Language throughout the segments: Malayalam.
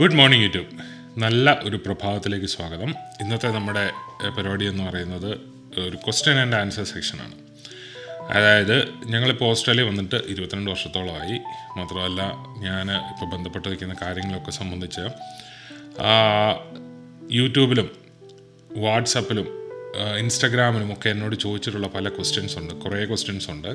ഗുഡ് മോർണിംഗ് യൂട്യൂബ് നല്ല ഒരു പ്രഭാതത്തിലേക്ക് സ്വാഗതം. ഇന്നത്തെ നമ്മുടെ പരിപാടി എന്ന് പറയുന്നത് ഒരു ക്വസ്റ്റ്യൻ ആൻഡ് ആൻസർ സെക്ഷനാണ് അതായത് ഞങ്ങളിപ്പോൾ ഓസ്ട്രേലിയ വന്നിട്ട് ഇരുപത്തിരണ്ട് വർഷത്തോളമായി. മാത്രമല്ല ഞാൻ ഇപ്പോൾ ബന്ധപ്പെട്ട് നിൽക്കുന്ന കാര്യങ്ങളൊക്കെ സംബന്ധിച്ച് യൂട്യൂബിലും വാട്സപ്പിലും ഇൻസ്റ്റഗ്രാമിലും ഒക്കെ എന്നോട് ചോദിച്ചിട്ടുള്ള പല ക്വസ്റ്റ്യൻസ് ഉണ്ട്. കുറേ ക്വസ്റ്റ്യൻസ് ഉണ്ട്.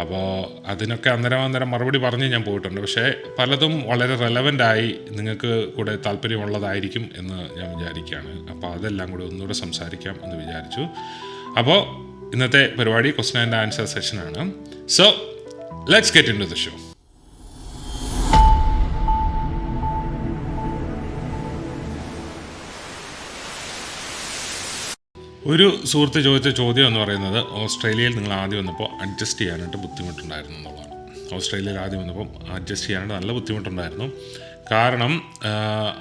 അപ്പോൾ അതിനൊക്കെ അന്നേരം അന്നേരം മറുപടി പറഞ്ഞ് ഞാൻ പോയിട്ടുണ്ട്. പക്ഷേ പലതും വളരെ റെലവന്റ് ആയി നിങ്ങൾക്ക് കൂടെ താല്പര്യമുള്ളതായിരിക്കും എന്ന് ഞാൻ വിചാരിക്കുകയാണ്. അപ്പോൾ അതെല്ലാം കൂടെ ഒന്നുകൂടെ സംസാരിക്കാം എന്ന് വിചാരിച്ചു. അപ്പോൾ ഇന്നത്തെ പരിപാടി question and answer സെഷനാണ് so let's get into the show ഒരു സുഹൃത്ത് ചോദിച്ച ചോദ്യം എന്ന് പറയുന്നത് ഓസ്ട്രേലിയയിൽ നിങ്ങൾ ആദ്യം വന്നപ്പോൾ അഡ്ജസ്റ്റ് ചെയ്യാനായിട്ട് ബുദ്ധിമുട്ടുണ്ടായിരുന്നു എന്നുള്ളതാണ്. ഓസ്ട്രേലിയയിൽ ആദ്യം വന്നപ്പോൾ അഡ്ജസ്റ്റ് ചെയ്യാനായിട്ട് നല്ല ബുദ്ധിമുട്ടുണ്ടായിരുന്നു. കാരണം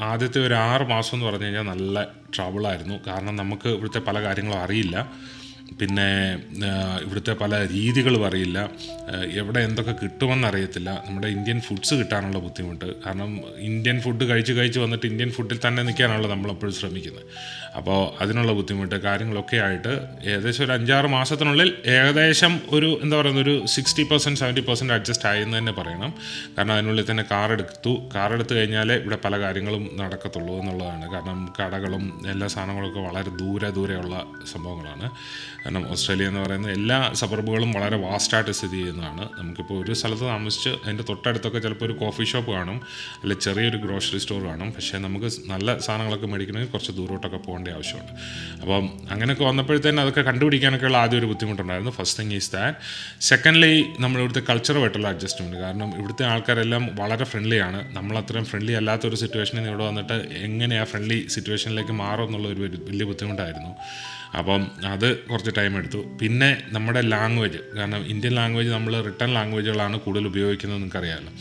ആദ്യത്തെ ഒരു ആറ് മാസം എന്ന് പറഞ്ഞു കഴിഞ്ഞാൽ നല്ല ട്രബിളായിരുന്നു കാരണം നമുക്ക് ഇവിടുത്തെ പല കാര്യങ്ങളും അറിയില്ല. പിന്നെ ഇവിടുത്തെ പല രീതികളും അറിയില്ല. എവിടെ എന്തൊക്കെ കിട്ടുമെന്ന് അറിയത്തില്ല. നമ്മുടെ ഇന്ത്യൻ ഫുഡ്സ് കിട്ടാനുള്ള ബുദ്ധിമുട്ട്. കാരണം ഇന്ത്യൻ ഫുഡ് കഴിച്ച് കഴിച്ച് വന്നിട്ട് ഇന്ത്യൻ ഫുഡിൽ തന്നെ നിൽക്കാനാണല്ലോ നമ്മളെപ്പോഴും ശ്രമിക്കുന്നത്. അപ്പോൾ അതിനുള്ള ബുദ്ധിമുട്ട് കാര്യങ്ങളൊക്കെ ആയിട്ട് ഏകദേശം ഒരു അഞ്ചാറ് മാസത്തിനുള്ളിൽ ഏകദേശം ഒരു എന്താ പറയുന്ന ഒരു sixty percent seventy percent adjust ആയെന്ന് തന്നെ പറയണം. കാരണം അതിനുള്ളിൽ തന്നെ കാർ എടുത്തു. കാർ എടുത്തു കഴിഞ്ഞാലേ ഇവിടെ പല കാര്യങ്ങളും നടക്കത്തുള്ളൂ എന്നുള്ളതാണ്. കാരണം കടകളും എല്ലാ സാധനങ്ങളൊക്കെ വളരെ ദൂരെ ദൂരെയുള്ള സംഭവങ്ങളാണ്. കാരണം ഓസ്ട്രേലിയ എന്ന് പറയുന്ന എല്ലാ സബർബുകളും വളരെ വാസ്റ്റായിട്ട് സ്ഥിതി ചെയ്യുന്നതാണ്. നമുക്കിപ്പോൾ ഒരു സ്ഥലത്ത് താമസിച്ച് അതിന്റെ തൊട്ടടുത്തൊക്കെ ചിലപ്പോൾ ഒരു കോഫി ഷോപ്പ് കാണും അല്ലെ ചെറിയൊരു ഗ്രോസറി സ്റ്റോർ കാണും. പക്ഷേ നമുക്ക് നല്ല സാധനങ്ങളൊക്കെ മേടിക്കണമെങ്കിൽ കുറച്ച് ദൂരോട്ടൊക്കെ പോകേണ്ട ആവശ്യമുണ്ട്. അപ്പം അങ്ങനെയൊക്കെ വന്നപ്പോഴത്തേനും അതൊക്കെ കണ്ടുപിടിക്കാനൊക്കെയുള്ള ആദ്യം ഒരു ബുദ്ധിമുട്ടുണ്ടായിരുന്നു. First thing is that secondly നമ്മുടെ ഇവിടുത്തെ കൾച്ചറുമായിട്ടുള്ള അഡ്ജസ്റ്റ്മെന്റ് കാരണം ഇവിടുത്തെ ആൾക്കാരെല്ലാം വളരെ ഫ്രണ്ട്ലിയാണ് നമ്മളത്രയും ഫ്രണ്ട്ലി അല്ലാത്ത ഒരു സിറ്റുവേഷനിൽ ഇവിടെ വന്നിട്ട് എങ്ങനെയാണ് ഫ്രണ്ട്ലി സിറ്റുവേഷനിലേക്ക് മാറും എന്നുള്ള ഒരു വലിയ ബുദ്ധിമുട്ടായിരുന്നു. അപ്പം അത് കുറച്ച് ടൈം എടുത്തു. പിന്നെ നമ്മുടെ ലാംഗ്വേജ് കാരണം ഇന്ത്യൻ ലാംഗ്വേജ് നമ്മൾ റിട്ടേൺ ലാംഗ്വേജുകളാണ് കൂടുതൽ ഉപയോഗിക്കുന്നത് നിങ്ങൾക്ക് നിങ്ങൾക്കറിയാമല്ലോ.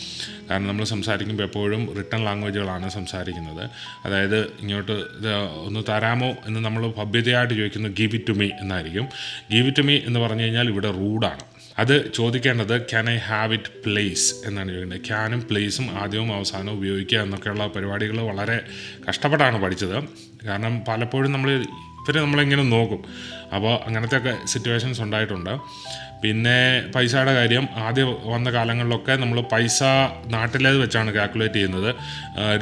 കാരണം നമ്മൾ സംസാരിക്കുമ്പോൾ എപ്പോഴും റിട്ടേൺ ലാംഗ്വേജുകളാണ് സംസാരിക്കുന്നത്. അതായത് ഇങ്ങോട്ട് ഇത് ഒന്ന് തരാമോ എന്ന് നമ്മൾ ഭവ്യതയായിട്ട് ചോദിക്കുന്നത് ഗീവ് ഇറ്റ് ടു മീ എന്നായിരിക്കും. ഗീവ് ഇറ്റ് ടു മീ എന്ന് പറഞ്ഞു കഴിഞ്ഞാൽ ഇവിടെ റൂഡാണ് അത് ചോദിക്കേണ്ടത് can I have it please എന്നാണ് ചോദിക്കുന്നത് ക്യാനും പ്ലേസും ആദ്യവും അവസാനവും ഉപയോഗിക്കുക എന്നൊക്കെയുള്ള പരിപാടികൾ വളരെ കഷ്ടപ്പെട്ടാണ് പഠിച്ചത്. കാരണം പലപ്പോഴും നമ്മൾ ഇവർ നമ്മളിങ്ങനെ നോക്കും. അപ്പോൾ അങ്ങനത്തെ ഒക്കെ സിറ്റുവേഷൻസ് ഉണ്ടായിട്ടുണ്ട്. പിന്നെ പൈസയുടെ കാര്യം ആദ്യം വന്ന കാലങ്ങളിലൊക്കെ നമ്മൾ പൈസ നാട്ടിലേത് വെച്ചാണ് കാൽക്കുലേറ്റ് ചെയ്യുന്നത്.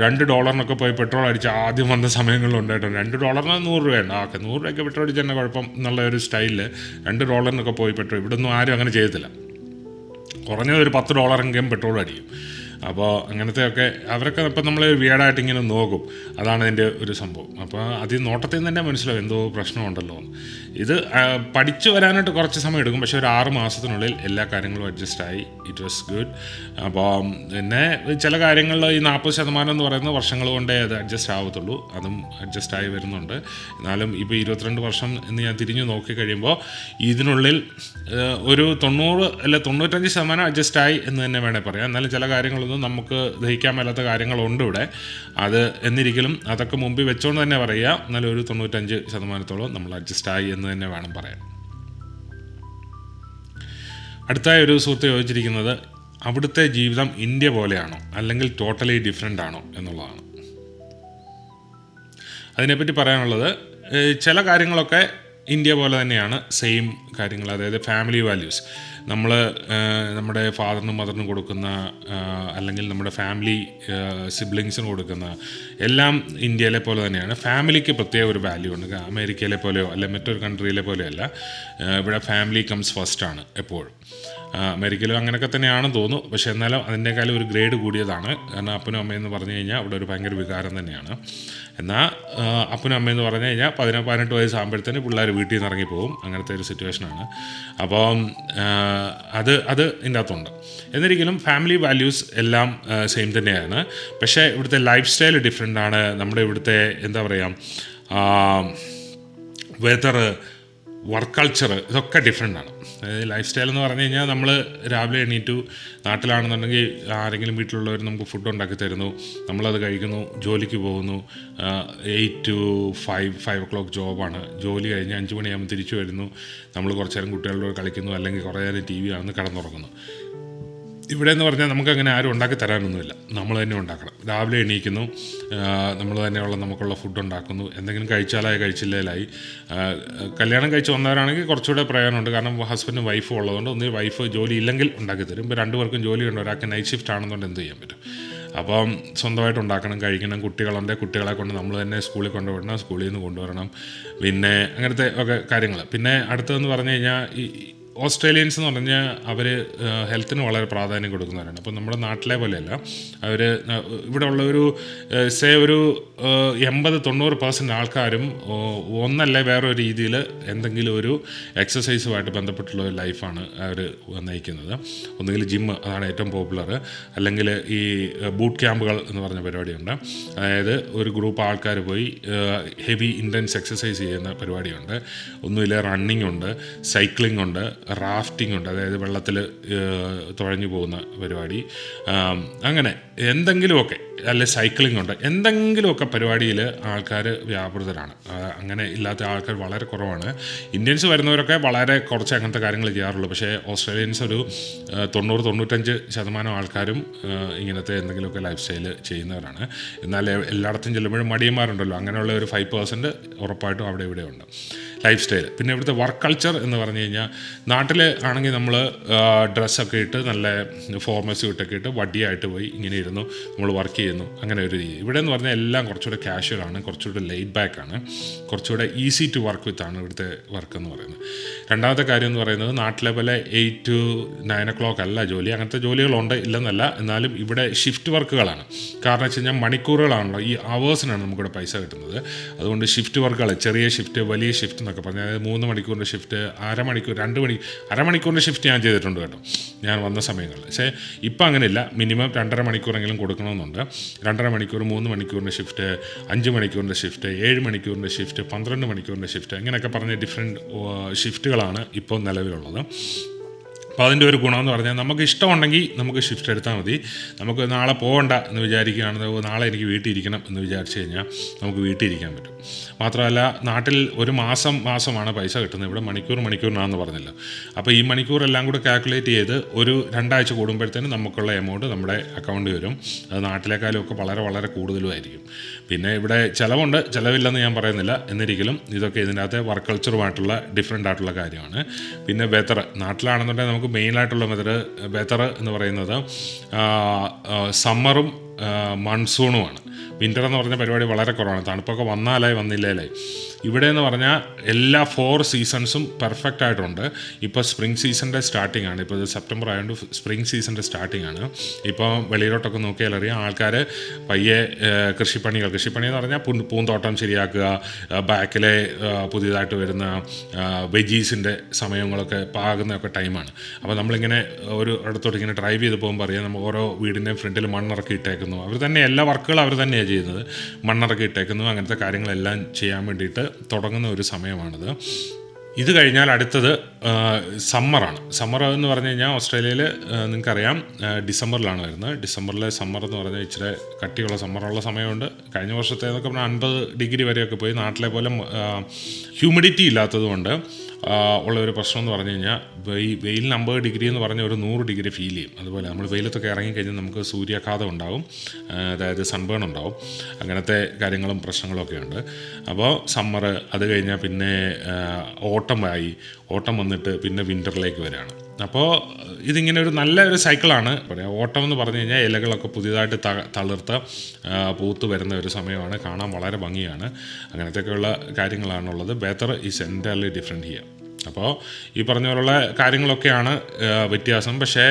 രണ്ട് ഡോളറിനൊക്കെ പോയി പെട്രോൾ അടിച്ച് ആദ്യം വന്ന സമയങ്ങളിൽ ഉണ്ടായിട്ടുണ്ട്. രണ്ട് ഡോളറിന് നൂറ് രൂപയുണ്ട് ഓക്കെ നൂറ് രൂപയ്ക്ക് പെട്രോൾ അടിച്ച് തന്നെ കുഴപ്പം എന്നുള്ള ഒരു സ്റ്റൈലിൽ രണ്ട് ഡോളറിനൊക്കെ പോയി പെട്രോൾ. ഇവിടെ ഒന്നും ആരും അങ്ങനെ ചെയ്യത്തില്ല. കുറഞ്ഞത് ഒരു പത്ത് ഡോളറെങ്കിലും പെട്രോൾ അടിക്കും. അപ്പോൾ അങ്ങനത്തെയൊക്കെ അവരൊക്കെ ഇപ്പം നമ്മൾ വിയേഡായിട്ട് ഇങ്ങനെ നോക്കും. അതാണ് അതിന്റെ ഒരു സംഭവം. അപ്പോൾ അത് നോട്ടത്തിൽ നിന്ന് തന്നെ മനസ്സിലാവും എന്തോ പ്രശ്നമുണ്ടല്ലോ എന്ന്. ഇത് പഠിച്ചു വരാനായിട്ട് കുറച്ച് സമയം എടുക്കും. പക്ഷേ ഒരു ആറ് മാസത്തിനുള്ളിൽ എല്ലാ കാര്യങ്ങളും അഡ്ജസ്റ്റ് ആയി. ഇറ്റ് വാസ് ഗുഡ് അപ്പോൾ പിന്നെ ചില കാര്യങ്ങളിൽ ഈ നാൽപ്പത് ശതമാനം എന്ന് പറയുന്നത് വർഷങ്ങൾ കൊണ്ടേ അത് അഡ്ജസ്റ്റ് ആവത്തുള്ളൂ. അതും അഡ്ജസ്റ്റ് ആയി വരുന്നുണ്ട്. എന്നാലും ഇപ്പോൾ ഇരുപത്തിരണ്ട് വർഷം എന്ന് ഞാൻ തിരിഞ്ഞു നോക്കി കഴിയുമ്പോൾ ഇതിനുള്ളിൽ ഒരു തൊണ്ണൂറ് അല്ല തൊണ്ണൂറ്റഞ്ച് ശതമാനം അഡ്ജസ്റ്റ് ആയി എന്ന് തന്നെ വേണേൽ പറയാം. എന്നാലും ചില കാര്യങ്ങളൊന്നും നമുക്ക് ദഹിക്കാൻ മേലാത്ത കാര്യങ്ങളുണ്ട് ഇവിടെ. അത് എന്നിരിക്കലും അതൊക്കെ മുമ്പിൽ വെച്ചുകൊണ്ട് തന്നെ പറയുക. എന്നാലും ഒരു തൊണ്ണൂറ്റഞ്ച് ശതമാനത്തോളം നമ്മൾ അഡ്ജസ്റ്റ് ആയി എന്ന് തന്നെ വേണം പറയാൻ. അടുത്തായി ഒരു സുഹൃത്ത് ചോദിച്ചിരിക്കുന്നത് അവിടുത്തെ ജീവിതം ഇന്ത്യ പോലെയാണോ? അല്ലെങ്കിൽ ടോട്ടലി ഡിഫറെന്റ് ആണോ എന്നുള്ളതാണ്. അതിനെപ്പറ്റി പറയാനുള്ളത് ചില കാര്യങ്ങളൊക്കെ ഇന്ത്യ പോലെ തന്നെയാണ്. സെയിം കാര്യങ്ങൾ അതായത് ഫാമിലി വാല്യൂസ് നമ്മൾ നമ്മുടെ ഫാദറിനും മദറിനും കൊടുക്കുന്ന അല്ലെങ്കിൽ നമ്മുടെ ഫാമിലി സിബ്ലിങ്സിന് കൊടുക്കുന്ന എല്ലാം ഇന്ത്യയിലെ പോലെ തന്നെയാണ്. ഫാമിലിക്ക് പ്രത്യേക ഒരു വാല്യൂ ഉണ്ട്. അമേരിക്കയിലെ പോലെയോ അല്ലെ മറ്റൊരു കൺട്രിയിലെ പോലെയല്ല ഇവിടെ ഫാമിലി കംസ് ഫസ്റ്റാണ് എപ്പോഴും. അമേരിക്കയിലും അങ്ങനെയൊക്കെ തന്നെയാണെന്ന് തോന്നുന്നു. പക്ഷേ എന്നാലും അതിന്റെക്കാളും ഒരു ഗ്രേഡ് കൂടിയതാണ്. കാരണം അപ്പനും അമ്മയെന്ന് പറഞ്ഞു കഴിഞ്ഞാൽ അവിടെ ഒരു ഭയങ്കര വികാരം തന്നെയാണ്. എന്നാൽ അപ്പനും അമ്മയെന്ന് പറഞ്ഞു കഴിഞ്ഞാൽ പതിന പതിനെട്ട് വയസ്സാകുമ്പോഴത്തേന് പിള്ളേർ വീട്ടിൽ നിന്ന് ഇറങ്ങി പോകും അങ്ങനത്തെ ഒരു സിറ്റുവേഷനാണ് അപ്പം ആ, അത് അത് ഇതിന്റെ അകത്തുണ്ട് എന്നിരിക്കലും ഫാമിലി വാല്യൂസ് എല്ലാം സെയിം തന്നെയാണ്. പക്ഷേ ഇവിടുത്തെ ലൈഫ് സ്റ്റൈൽ ഡിഫറെന്റ് ആണ്. നമ്മുടെ ഇവിടുത്തെ എന്താ പറയുക വെതർ വർക്ക് കൾച്ചർ ഇതൊക്കെ ഡിഫറെന്റ് ആണ്. അതായത് ലൈഫ് സ്റ്റൈൽ എന്ന് പറഞ്ഞു കഴിഞ്ഞാൽ നമ്മൾ രാവിലെ എണീറ്റു നാട്ടിലാണെന്നുണ്ടെങ്കിൽ ആരെങ്കിലും വീട്ടിലുള്ളവർ നമുക്ക് ഫുഡ് ഉണ്ടാക്കി തരുന്നു നമ്മളത് കഴിക്കുന്നു ജോലിക്ക് പോകുന്നു. Eight to five five o'clock ജോബാണ് ജോലി കഴിഞ്ഞ് അഞ്ച് മണിയാകുമ്പോൾ തിരിച്ചു വരുന്നു. നമ്മൾ കുറച്ച് നേരം കുട്ടികളോട് കളിക്കുന്നു അല്ലെങ്കിൽ കുറേ നേരം ടി വി കാണുന്നു കിടന്നുറങ്ങുന്നു. ഇവിടെ എന്ന് പറഞ്ഞാൽ നമുക്ക് അങ്ങനെ ആരും ഉണ്ടാക്കി തരാനൊന്നുമില്ല. നമ്മൾ തന്നെ ഉണ്ടാക്കണം. രാവിലെ എണീക്കുന്നു നമ്മൾ തന്നെയുള്ള നമുക്കുള്ള ഫുഡ് ഉണ്ടാക്കുന്നു. എന്തെങ്കിലും കഴിച്ചാലായി കഴിച്ചില്ലേലായി. കല്യാണം കഴിച്ച് വന്നവരാണെങ്കിൽ കുറച്ചുകൂടെ പ്രയോജനമുണ്ട് കാരണം ഹസ്ബൻഡും വൈഫും ഉള്ളതുകൊണ്ട് ഒന്ന് വൈഫ് ജോലി ഇല്ലെങ്കിൽ ഉണ്ടാക്കി തരും. ഇപ്പോൾ രണ്ടുപേർക്കും ജോലിയുണ്ട് ഒരാൾക്ക് നൈറ്റ് ഷിഫ്റ്റ് ആണെന്നുകൊണ്ട് എന്ത് ചെയ്യാൻ പറ്റും? അപ്പം സ്വന്തമായിട്ട് ഉണ്ടാക്കണം കഴിക്കണം. കുട്ടികളുണ്ട്. കുട്ടികളെ കൊണ്ട് നമ്മൾ തന്നെ സ്കൂളിൽ കൊണ്ടുവിടണം. സ്കൂളിൽ നിന്ന് കൊണ്ടുവരണം. പിന്നെ അങ്ങനത്തെ ഒക്കെ കാര്യങ്ങൾ പിന്നെ അടുത്തതെന്ന് പറഞ്ഞു കഴിഞ്ഞാൽ ഈ ഓസ്ട്രേലിയൻസ് എന്ന് പറഞ്ഞാൽ അവർ ഹെൽത്തിന് വളരെ പ്രാധാന്യം കൊടുക്കുന്നവരാണ്. അപ്പോൾ നമ്മുടെ നാട്ടിലെ പോലെയല്ല. അവർ ഇവിടെ ഉള്ള ഒരു സേ ഒരു എൺപത് തൊണ്ണൂറ് പെർസെന്റ് ആൾക്കാരും ഒന്നല്ലേ വേറെ ഒരു രീതിയിൽ എന്തെങ്കിലും ഒരു എക്സസൈസുമായിട്ട് ബന്ധപ്പെട്ടുള്ള ഒരു ലൈഫാണ് അവർ നയിക്കുന്നത്. ഒന്നുകിൽ ജിമ്മ് അതാണ് ഏറ്റവും പോപ്പുലർ. അല്ലെങ്കിൽ ഈ ബൂട്ട് ക്യാമ്പുകൾ എന്ന് പറഞ്ഞ പരിപാടിയുണ്ട്. അതായത് ഒരു ഗ്രൂപ്പ് ആൾക്കാർ പോയി ഹെവി ഇന്റൻസ് എക്സസൈസ് ചെയ്യുന്ന പരിപാടിയുണ്ട്. ഒന്നുമില്ല റണ്ണിങ് ഉണ്ട് സൈക്ലിംഗ് ഉണ്ട് റാഫ്റ്റിംഗ് ഉണ്ട്. അതായത് വെള്ളത്തിൽ തുഴഞ്ഞു പോകുന്ന പരിപാടി. അങ്ങനെ എന്തെങ്കിലുമൊക്കെ അല്ലെ സൈക്ലിംഗ് ഉണ്ട് എന്തെങ്കിലുമൊക്കെ പരിപാടിയിൽ ആൾക്കാർ വ്യാപൃതരാണ്. അങ്ങനെ ഇല്ലാത്ത ആൾക്കാർ വളരെ കുറവാണ്. ഇന്ത്യൻസ് വരുന്നവരൊക്കെ വളരെ കുറച്ച് അങ്ങനത്തെ കാര്യങ്ങൾ ചെയ്യാറുള്ളൂ. പക്ഷേ ഓസ്ട്രേലിയൻസ് ഒരു തൊണ്ണൂറ് തൊണ്ണൂറ്റഞ്ച് ശതമാനം ആൾക്കാരും ഇങ്ങനത്തെ എന്തെങ്കിലുമൊക്കെ ലൈഫ് സ്റ്റൈൽ ചെയ്യുന്നവരാണ്. എന്നാൽ എല്ലായിടത്തും ചെല്ലുമ്പോഴും മടിയന്മാരുണ്ടല്ലോ. അങ്ങനെയുള്ള ഒരു ഫൈവ് പേഴ്സന്റ് ഉറപ്പായിട്ടും അവിടെ ഇവിടെ ഉണ്ട്. ലൈഫ് സ്റ്റൈൽ പിന്നെ ഇവിടുത്തെ വർക്ക് കൾച്ചർ എന്ന് പറഞ്ഞു കഴിഞ്ഞാൽ നാട്ടിൽ ആണെങ്കിൽ നമ്മൾ ഡ്രസ്സൊക്കെ ഇട്ട് നല്ല ഫോർമൽ സ്യൂട്ടൊക്കെ ഇട്ട് വടിയായിട്ട് പോയി ഇങ്ങനെ ഇരുന്നു. നമ്മൾ വർക്ക് ചെയ്യുന്നു. അങ്ങനെ ഒരു രീതി. ഇവിടെ എന്ന് പറഞ്ഞാൽ എല്ലാം കുറച്ചുകൂടെ കാഷ്വൽ ആണ് കുറച്ചുകൂടെ ലേറ്റ് ബാക്ക് ആണ്. കുറച്ചുകൂടെ ഈസി ടു വർക്ക് വിത്ത് ആണ് ഇവിടുത്തെ വർക്ക് എന്ന് പറയുന്നത്. രണ്ടാമത്തെ കാര്യം എന്ന് പറയുന്നത് നാട്ടിലെ പോലെ eight to nine o'clock അല്ല ജോലി. അങ്ങനത്തെ ജോലികളുണ്ട് ഇല്ലെന്നല്ല. എന്നാലും ഇവിടെ ഷിഫ്റ്റ് വർക്കുകളാണ് കാരണം വെച്ച് കഴിഞ്ഞാൽ മണിക്കൂറുകളാണല്ലോ. ഈ അവേഴ്സിനാണ് നമുക്കിവിടെ പൈസ കിട്ടുന്നത്. അതുകൊണ്ട് ഷിഫ്റ്റ് വർക്കുകൾ ചെറിയ ഷിഫ്റ്റ് വലിയ ഷിഫ്റ്റ് എന്നൊക്കെ പറഞ്ഞാൽ മൂന്ന് മണിക്കൂറിന്റെ ഷിഫ്റ്റ് അരമണിക്കൂർ രണ്ട് മണി അരമണിക്കൂറിന്റെ ഷിഫ്റ്റ് ഞാൻ ചെയ്തിട്ടുണ്ട് കേട്ടോ. ഞാൻ വന്ന സമയങ്ങളിൽ. പക്ഷേ ഇപ്പം അങ്ങനെയില്ല. മിനിമം രണ്ടര മണിക്കൂറെങ്കിലും കൊടുക്കണമെന്നുണ്ട്. രണ്ടര മണിക്കൂർ മൂന്ന് മണിക്കൂറിന്റെ ഷിഫ്റ്റ് അഞ്ച് മണിക്കൂറിന്റെ ഷിഫ്റ്റ് ഏഴ് മണിക്കൂറിന്റെ ഷിഫ്റ്റ് പന്ത്രണ്ട് മണിക്കൂറിന്റെ ഷിഫ്റ്റ് ഇങ്ങനെയൊക്കെ പറഞ്ഞ ഡിഫറെന്റ് ഷിഫ്റ്റുകളാണ് ഇപ്പോൾ നിലവിലുള്ളത്. അപ്പോൾ അതിന്റെ ഒരു ഗുണമെന്ന് പറഞ്ഞാൽ നമുക്ക് ഇഷ്ടമുണ്ടെങ്കിൽ നമുക്ക് ഷിഫ്റ്റ് എടുത്താൽ മതി. നമുക്ക് നാളെ പോകണ്ട എന്ന് വിചാരിക്കുകയാണെങ്കിൽ നാളെ എനിക്ക് വീട്ടിൽ ഇരിക്കണം എന്ന് വിചാരിച്ചു കഴിഞ്ഞാൽ നമുക്ക് വീട്ടിൽ ഇരിക്കാൻ പറ്റും. മാത്രമല്ല നാട്ടിൽ ഒരു മാസം മാസമാണ് പൈസ കിട്ടുന്നത്. ഇവിടെ മണിക്കൂർ മണിക്കൂറിനാണെന്ന് പറഞ്ഞില്ല. അപ്പോൾ ഈ മണിക്കൂറെല്ലാം കൂടെ കാൽക്കുലേറ്റ് ചെയ്ത് ഒരു രണ്ടാഴ്ച കൂടുമ്പോഴത്തേനും നമുക്കുള്ള എമൗണ്ട് നമ്മുടെ അക്കൗണ്ടിൽ വരും. അത് നാട്ടിലേക്കാളും ഒക്കെ വളരെ വളരെ കൂടുതലുമായിരിക്കും. പിന്നെ ഇവിടെ ചിലവുണ്ട്. ചിലവില്ലെന്ന് ഞാൻ പറയുന്നില്ല. എന്നിരിക്കലും ഇതൊക്കെ ഇതിനകത്ത് വർക്ക് കൾച്ചറുമായിട്ടുള്ള ഡിഫറെന്റ് ആയിട്ടുള്ള കാര്യമാണ്. പിന്നെ വെതർ നാട്ടിലാണെന്നുണ്ടെങ്കിൽ നമുക്ക് മെയിനായിട്ടുള്ള മെത്തഡ് വെതർ എന്ന് പറയുന്നത് സമ്മറും മൺസൂണുമാണ് വിന്റർ എന്ന് പറഞ്ഞ പരിപാടി വളരെ കുറവാണ്. തണുപ്പൊക്കെ വന്നാലായി വന്നില്ലേലായി ഇവിടെ എന്ന് പറഞ്ഞാൽ എല്ലാ ഫോർ സീസൺസും പെർഫെക്റ്റ് ആയിട്ടുണ്ട്. ഇപ്പോൾ സ്പ്രിംഗ് സീസണിന്റെ സ്റ്റാർട്ടിംഗ് ആണ്. ഇപ്പോൾ ഇത് സെപ്റ്റംബർ ആയതുകൊണ്ട് സ്പ്രിംഗ് സീസണിന്റെ സ്റ്റാർട്ടിംഗ് ആണ്. ഇപ്പോൾ വെളിയിലോട്ടൊക്കെ നോക്കിയാൽ അറിയാം ആൾക്കാർ പയ്യെ കൃഷിപ്പണികൾ. കൃഷിപ്പണി എന്ന് പറഞ്ഞാൽ പൂന്തോട്ടം ശരിയാക്കുക ബാക്കിലെ പുതിയതായിട്ട് വരുന്ന വെജീസിന്റെ സമയങ്ങളൊക്കെ പാകുന്നതൊക്കെ ടൈമാണ് അപ്പോൾ നമ്മളിങ്ങനെ ഒരു ഇടത്തോട്ട് ഇങ്ങനെ ഡ്രൈവ് ചെയ്ത് പോകുമ്പോൾ അറിയാം നമ്മൾ ഓരോ വീടിന്റെയും ഫ്രണ്ടിൽ മണ്ണിറക്കി ഇട്ടേക്കുന്നു അവർ തന്നെ എല്ലാ വർക്കുകളും അവർ തന്നെയാണ് ചെയ്യുന്നത്. മണ്ണിറക്കി ഇട്ടേക്കുന്നു. അങ്ങനത്തെ കാര്യങ്ങളെല്ലാം ചെയ്യാൻ വേണ്ടിയിട്ട് തുടങ്ങുന്ന ഒരു സമയമാണിത്. ഇത് കഴിഞ്ഞാൽ അടുത്തത് സമ്മറാണ് സമ്മർ എന്ന് പറഞ്ഞു കഴിഞ്ഞാൽ ഓസ്ട്രേലിയയിൽ നിങ്ങൾക്കറിയാം ഡിസംബറിലാണ് വരുന്നത്. ഡിസംബറിലെ സമ്മർ എന്ന് പറഞ്ഞാൽ ഇച്ചിരി കട്ടിയുള്ള സമ്മറുള്ള സമയമുണ്ട്. കഴിഞ്ഞ വർഷത്തെ എന്നൊക്കെ പറഞ്ഞാൽ അൻപത് ഡിഗ്രി വരെയൊക്കെ പോയി. നാട്ടിലെ പോലെ ഹ്യൂമിഡിറ്റി ഇല്ലാത്തതുകൊണ്ട് ഉള്ള ഒരു പ്രശ്നം എന്ന് പറഞ്ഞു കഴിഞ്ഞാൽ വെയിൽ വെയിലിന് അമ്പത് ഡിഗ്രി എന്ന് പറഞ്ഞ ഒരു നൂറ് ഡിഗ്രി ഫീൽ ചെയ്യും. അതുപോലെ നമ്മൾ വെയിലത്തൊക്കെ ഇറങ്ങിക്കഴിഞ്ഞാൽ നമുക്ക് സൂര്യാഘാതം ഉണ്ടാവും. അതായത് സൺബേൺ ഉണ്ടാവും. അങ്ങനത്തെ കാര്യങ്ങളും പ്രശ്നങ്ങളൊക്കെ ഉണ്ട്. അപ്പോൾ സമ്മർ അത് കഴിഞ്ഞാൽ പിന്നെ ഓട്ടം ആയി. ഓട്ടം വന്നിട്ട് പിന്നെ വിന്ററിലേക്ക് വരികയാണ് അപ്പോൾ ഇതിങ്ങനെ ഒരു നല്ല ഒരു സൈക്കിളാണ്. പറയാം ഓട്ടം എന്ന് പറഞ്ഞു കഴിഞ്ഞാൽ ഇലകളൊക്കെ പുതിയതായിട്ട് ത തളിർത്ത് പൂത്ത് വരുന്ന ഒരു സമയമാണ്. കാണാൻ വളരെ ഭംഗിയാണ്. അങ്ങനത്തെയൊക്കെയുള്ള കാര്യങ്ങളാണുള്ളത്. Better is entirely different here അപ്പോൾ ഈ പറഞ്ഞ പോലുള്ള കാര്യങ്ങളൊക്കെയാണ് വ്യത്യാസം. പക്ഷേ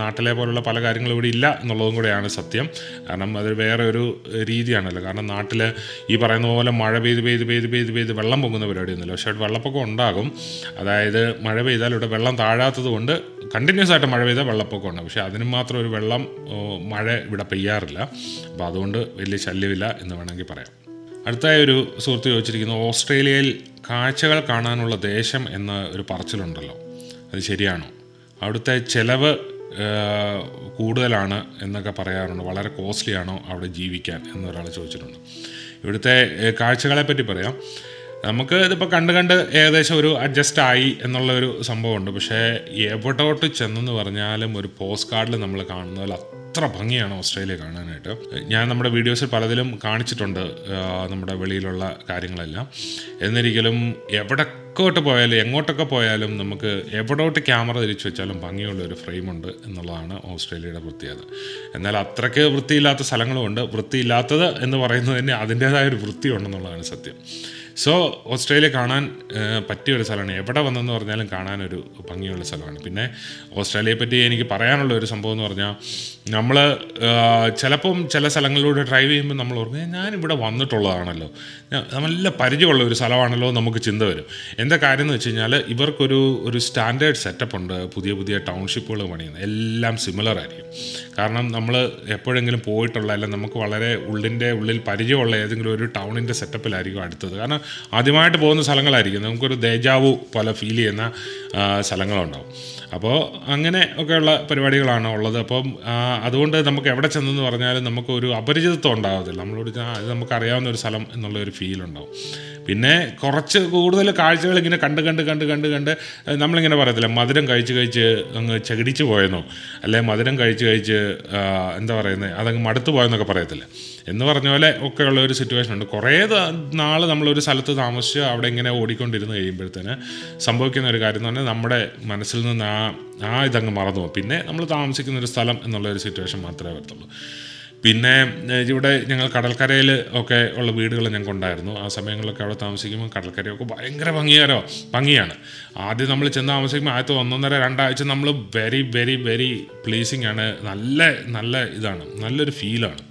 നാട്ടിലെ പോലുള്ള പല കാര്യങ്ങളും ഇവിടെ ഇല്ല എന്നുള്ളതും കൂടെയാണ് സത്യം. കാരണം അത് വേറെ ഒരു രീതിയാണല്ലോ. കാരണം നാട്ടിൽ ഈ പറയുന്ന പോലെ മഴ പെയ്ത് പെയ്ത് പെയ്ത് പെയ്ത് പെയ്ത് വെള്ളം പൊങ്ങുന്ന പരിപാടിയൊന്നുമില്ല. പക്ഷേ വെള്ളപ്പൊക്കം ഉണ്ടാകും. അതായത് മഴ പെയ്താൽ ഇവിടെ വെള്ളം താഴാത്തത് കൊണ്ട് കണ്ടിന്യൂസ് ആയിട്ട് മഴ പെയ്താൽ വെള്ളപ്പൊക്കം ഉണ്ട് പക്ഷേ അതിന് മാത്രം ഒരു വെള്ളം മഴ ഇവിടെ പെയ്യാറില്ല. അപ്പോൾ അതുകൊണ്ട് വലിയ ശല്യമില്ല എന്ന് വേണമെങ്കിൽ പറയാം. അടുത്തായ ഒരു സുഹൃത്ത് ചോദിച്ചിരിക്കുന്നു ഓസ്ട്രേലിയയിൽ കാഴ്ചകൾ കാണാനുള്ള ദേശം എന്ന ഒരു പറച്ചിലുണ്ടല്ലോ. അത് ശരിയാണോ? അവിടുത്തെ ചിലവ് കൂടുതലാണ് എന്നൊക്കെ പറയാറുണ്ട്. വളരെ കോസ്റ്റ്ലി ആണോ അവിടെ ജീവിക്കാൻ എന്നൊരാൾ ചോദിച്ചിട്ടുണ്ട്. ഇവിടുത്തെ കാഴ്ചകളെ പറ്റി പറയാം. നമുക്ക് ഇതിപ്പോൾ കണ്ട് കണ്ട് ഏകദേശം ഒരു അഡ്ജസ്റ്റ് ആയി എന്നുള്ള ഒരു സംഭവമുണ്ട്. പക്ഷേ എവിടോട്ട് ചെന്നെന്ന് പറഞ്ഞാലും ഒരു പോസ്റ്റ് കാർഡിൽ നമ്മൾ കാണുന്ന അത്ര ഭംഗിയാണ് ഓസ്ട്രേലിയ കാണാനായിട്ട്. ഞാൻ നമ്മുടെ വീഡിയോസിൽ പലതിലും കാണിച്ചിട്ടുണ്ട് നമ്മുടെ വെളിയിലുള്ള കാര്യങ്ങളെല്ലാം. എന്നിരിക്കലും എവിടൊക്കോട്ട് പോയാലും എങ്ങോട്ടൊക്കെ പോയാലും നമുക്ക് എവിടോട്ട് ക്യാമറ തിരിച്ചു വെച്ചാലും ഭംഗിയുള്ള ഒരു ഫ്രെയിമുണ്ട് എന്നുള്ളതാണ് ഓസ്ട്രേലിയയുടെ പ്രത്യേകത എന്നാൽ അത്രയ്ക്ക് വൃത്തിയില്ലാത്ത സ്ഥലങ്ങളുമുണ്ട് വൃത്തിയില്ലാത്തത് എന്ന് പറയുന്നത് തന്നെ അതിന്റേതായ ഒരു വൃത്തിയുണ്ടെന്നുള്ളതാണ് സത്യം. സോ ഓസ്ട്രേലിയ കാണാൻ പറ്റിയ ഒരു സ്ഥലമാണ്. എവിടെ വന്നെന്ന് പറഞ്ഞാലും കാണാനൊരു ഭംഗിയുള്ള സ്ഥലമാണ്. പിന്നെ ഓസ്ട്രേലിയയെ പറ്റി എനിക്ക് പറയാനുള്ള ഒരു സംഭവം എന്ന് പറഞ്ഞാൽ നമ്മൾ ചിലപ്പം ചില സ്ഥലങ്ങളിലൂടെ ഡ്രൈവ് ചെയ്യുമ്പോൾ നമ്മൾ ഓർക്കും ഞാൻ ഇവിടെ വന്നിട്ടുള്ളതാണല്ലോ. നല്ല പരിചയമുള്ള ഒരു സ്ഥലമാണല്ലോ നമുക്ക് ചിന്ത വരും. എന്താ കാര്യം എന്ന് വെച്ച് കഴിഞ്ഞാൽ ഇവർക്കൊരു ഒരു സ്റ്റാൻഡേർഡ് സെറ്റപ്പ് ഉണ്ട് പുതിയ പുതിയ ടൗൺഷിപ്പുകൾ പണിയുന്നത്. എല്ലാം സിമിലർ ആയിരിക്കും. കാരണം നമ്മൾ എപ്പോഴെങ്കിലും പോയിട്ടുള്ള അല്ല നമുക്ക് വളരെ ഉള്ളിന്റെ ഉള്ളിൽ പരിചയമുള്ള ഏതെങ്കിലും ഒരു ടൗണിന്റെ സെറ്റപ്പിലായിരിക്കും അടുത്തത്. കാരണം ആദ്യമായിട്ട് പോകുന്ന സ്ഥലങ്ങളായിരിക്കും. നമുക്കൊരു ദേജാവു പോലെ ഫീൽ ചെയ്യുന്ന സ്ഥലങ്ങളുണ്ടാവും. അപ്പോൾ അങ്ങനെ ഒക്കെയുള്ള പരിപാടികളാണ് ഉള്ളത്. അപ്പോൾ അതുകൊണ്ട് നമുക്ക് എവിടെ ചെന്നെന്ന് പറഞ്ഞാലും നമുക്ക് ഒരു അപരിചിതത്വം ഉണ്ടാകത്തില്ല നമ്മളോട് അത് നമുക്കറിയാവുന്ന ഒരു സ്ഥലം എന്നുള്ള ഒരു ഫീൽ ഉണ്ടാവും. പിന്നെ കുറച്ച് കൂടുതൽ കാഴ്ചകൾ ഇങ്ങനെ കണ്ട് കണ്ട് കണ്ട് കണ്ട് കണ്ട് നമ്മളിങ്ങനെ പറയത്തില്ല മധുരം കഴിച്ച് കഴിച്ച് അങ്ങ് ചകിടിച്ച് പോയെന്നോ അല്ലെ മധുരം കഴിച്ച് കഴിച്ച് എന്താ പറയുന്നത് അതങ്ങ് മടുത്തു പോയെന്നൊക്കെ പറയത്തില്ല. എന്ന് പറഞ്ഞ പോലെ ഒക്കെയുള്ള ഒരു സിറ്റുവേഷൻ ഉണ്ട്. കുറേ നാൾ നമ്മളൊരു സ്ഥലത്ത് താമസിച്ച് അവിടെ ഇങ്ങനെ ഓടിക്കൊണ്ടിരുന്ന് കഴിയുമ്പോഴത്തേന് സംഭവിക്കുന്ന ഒരു കാര്യം എന്ന് പറഞ്ഞാൽ നമ്മുടെ മനസ്സിൽ നിന്ന് ആ ആ ഇതങ്ങ് മറന്നു പോകും പിന്നെ നമ്മൾ താമസിക്കുന്ന ഒരു സ്ഥലം എന്നുള്ള ഒരു സിറ്റുവേഷൻ മാത്രമേ വരത്തുള്ളൂ. പിന്നെ ഇവിടെ ഞങ്ങൾ കടൽക്കരയിൽ ഒക്കെ ഉള്ള വീടുകൾ ഞങ്ങൾക്ക് ഉണ്ടായിരുന്നു. ആ സമയങ്ങളിലൊക്കെ അവിടെ താമസിക്കുമ്പോൾ കടൽക്കരയൊക്കെ ഭയങ്കര ഭംഗിയാരോ? ഭംഗിയാണ്. ആദ്യം നമ്മൾ ചെന്ന് താമസിക്കുമ്പോൾ ആദ്യത്തെ ഒന്നൊന്നര രണ്ടാഴ്ച നമ്മൾ വെരി വെരി വെരി പ്ലീസിങ് ആണ്. നല്ല നല്ല ഇതാണ്. നല്ലൊരു ഫീലാണ്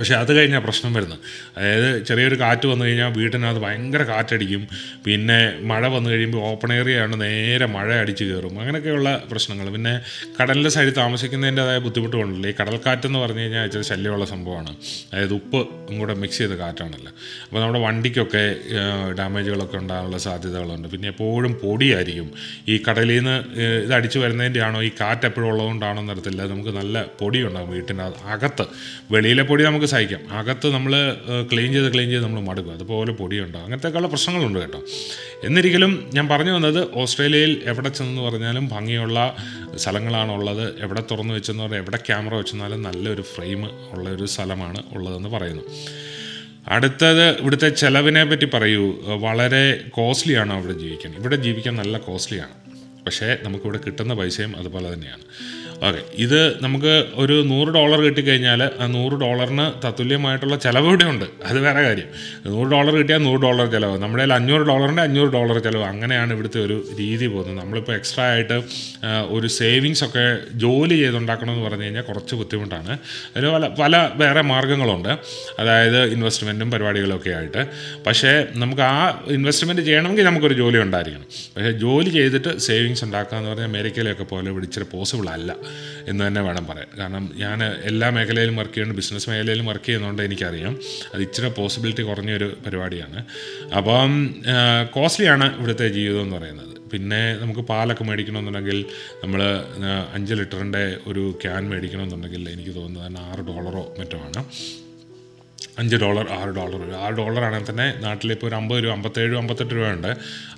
പക്ഷേ അത് കഴിഞ്ഞാൽ പ്രശ്നം വരുന്നത്. അതായത് ചെറിയൊരു കാറ്റ് വന്നു കഴിഞ്ഞാൽ വീട്ടിനകത്ത് ഭയങ്കര കാറ്റടിക്കും. പിന്നെ മഴ വന്നു കഴിയുമ്പോൾ ഓപ്പൺ ഏരിയ ആണ് നേരെ മഴ അടിച്ച് കയറും അങ്ങനെയൊക്കെയുള്ള പ്രശ്നങ്ങൾ. പിന്നെ കടലിന്റെ സൈഡിൽ താമസിക്കുന്നതിന്റെതായ ബുദ്ധിമുട്ടുകളുണ്ടല്ലോ ഈ കടൽക്കാറ്റെന്ന് പറഞ്ഞു കഴിഞ്ഞാൽ ഇച്ചിരി ശല്യമുള്ള സംഭവമാണ്. അതായത് ഉപ്പ് കൂടെ മിക്സ് ചെയ്ത കാറ്റാണല്ലോ. അപ്പോൾ നമ്മുടെ വണ്ടിക്കൊക്കെ ഡാമേജുകളൊക്കെ ഉണ്ടാകാനുള്ള സാധ്യതകളുണ്ട്. പിന്നെ എപ്പോഴും പൊടിയായിരിക്കും. ഈ കടലിൽ നിന്ന് ഇത് അടിച്ചു വരുന്നതിന്റെ ആണോ ഈ കാറ്റ് എപ്പോഴും ഉള്ളതുകൊണ്ടാണോ എന്നറിയത്തില്ല നമുക്ക് നല്ല പൊടിയുണ്ടാകും വീട്ടിന്റെ അകത്ത്. വെളിയിലെ പൊടി നമുക്ക് സഹിക്കാം. അകത്ത് നമ്മൾ ക്ലീൻ ചെയ്ത് ക്ലീൻ ചെയ്ത് നമ്മൾ മടുക്കും. അതുപോലെ പൊടിയുണ്ടാകും അങ്ങനത്തെയൊക്കെയുള്ള പ്രശ്നങ്ങളുണ്ട് കേട്ടോ. എന്നിരിക്കലും ഞാൻ പറഞ്ഞു വന്നത് ഓസ്ട്രേലിയയിൽ എവിടെ ചെന്നെന്ന് പറഞ്ഞാലും ഭംഗിയുള്ള സ്ഥലങ്ങളാണുള്ളത്. എവിടെ തുറന്നു വെച്ചെന്ന് പറഞ്ഞാൽ എവിടെ ക്യാമറ വെച്ചെന്നാലും നല്ലൊരു ഫ്രെയിം ഉള്ള ഒരു സ്ഥലമാണ് ഉള്ളതെന്ന് പറയുന്നു. അടുത്തത് ഇവിടുത്തെ ചിലവിനെ പറ്റി പറയൂ. വളരെ കോസ്റ്റ്ലിയാണ് അവിടെ ജീവിക്കാൻ. ഇവിടെ ജീവിക്കാൻ നല്ല കോസ്റ്റ്ലിയാണ്. പക്ഷേ നമുക്കിവിടെ കിട്ടുന്ന പൈസയും അതുപോലെ തന്നെയാണ്. ഓക്കെ. ഇത് നമുക്ക് ഒരു നൂറ് ഡോളർ കിട്ടിക്കഴിഞ്ഞാൽ ആ നൂറ് ഡോളറിന് തത്തുല്യമായിട്ടുള്ള ചിലവ് ഇവിടെ ഉണ്ട് അത് വേറെ കാര്യം. നൂറ് ഡോളർ കിട്ടിയാൽ നൂറ് ഡോളർ ചിലവ്. നമ്മുടെ കയ്യിൽ അഞ്ഞൂറ് ഡോളറിന്റെ അഞ്ഞൂറ് ഡോളർ ചിലവ്. അങ്ങനെയാണ് ഇവിടുത്തെ ഒരു രീതി പോകുന്നത്. നമ്മളിപ്പോൾ എക്സ്ട്രാ ആയിട്ട് ഒരു സേവിങ്സ് ഒക്കെ ജോലി ചെയ്തുണ്ടാക്കണമെന്ന് പറഞ്ഞു കഴിഞ്ഞാൽ കുറച്ച് ബുദ്ധിമുട്ടാണ്. അതിന് പല പല വേറെ മാർഗങ്ങളുണ്ട് അതായത് ഇൻവെസ്റ്റ്മെന്റും പരിപാടികളൊക്കെ ആയിട്ട്. പക്ഷേ നമുക്ക് ആ ഇൻവെസ്റ്റ്മെന്റ് ചെയ്യണമെങ്കിൽ നമുക്കൊരു ജോലി ഉണ്ടായിരിക്കണം. പക്ഷേ ജോലി ചെയ്തിട്ട് സേവിങ്സ് ഉണ്ടാക്കുക എന്ന് പറഞ്ഞാൽ അമേരിക്കയിലൊക്കെ പോലെ ഇവിടെ ഇച്ചിരി പോസിബിൾ അല്ല. എന്ന് തന്നെ വേണം പറയാം കാരണം ഞാൻ എല്ലാ മേഖലയിലും വർക്ക് ചെയ്യുന്നുണ്ട്. ബിസിനസ് മേഖലയിലും വർക്ക് ചെയ്യുന്നതുകൊണ്ട് എനിക്കറിയാം. അത് ഇച്ചിരി പോസിബിലിറ്റി കുറഞ്ഞൊരു പരിപാടിയാണ്. അപ്പം കോസ്റ്റ്ലിയാണ് ഇവിടുത്തെ ജീവിതം എന്ന് പറയുന്നത്. പിന്നെ നമുക്ക് പാലൊക്കെ മേടിക്കണമെന്നുണ്ടെങ്കിൽ നമ്മൾ അഞ്ച് ലിറ്ററിന്റെ ഒരു ക്യാൻ മേടിക്കണമെന്നുണ്ടെങ്കിൽ എനിക്ക് തോന്നുന്നത് തന്നെ ആറ് ഡോളറോ മറ്റോ ആണ്. അഞ്ച് ഡോളർ ആറ് ഡോളർ. ആറ് ഡോളർ ആണെങ്കിൽ തന്നെ നാട്ടിലിപ്പോൾ ഒരു അമ്പത് രൂപ അമ്പത്തേഴ് അമ്പത്തെട്ട് രൂപയുണ്ട്.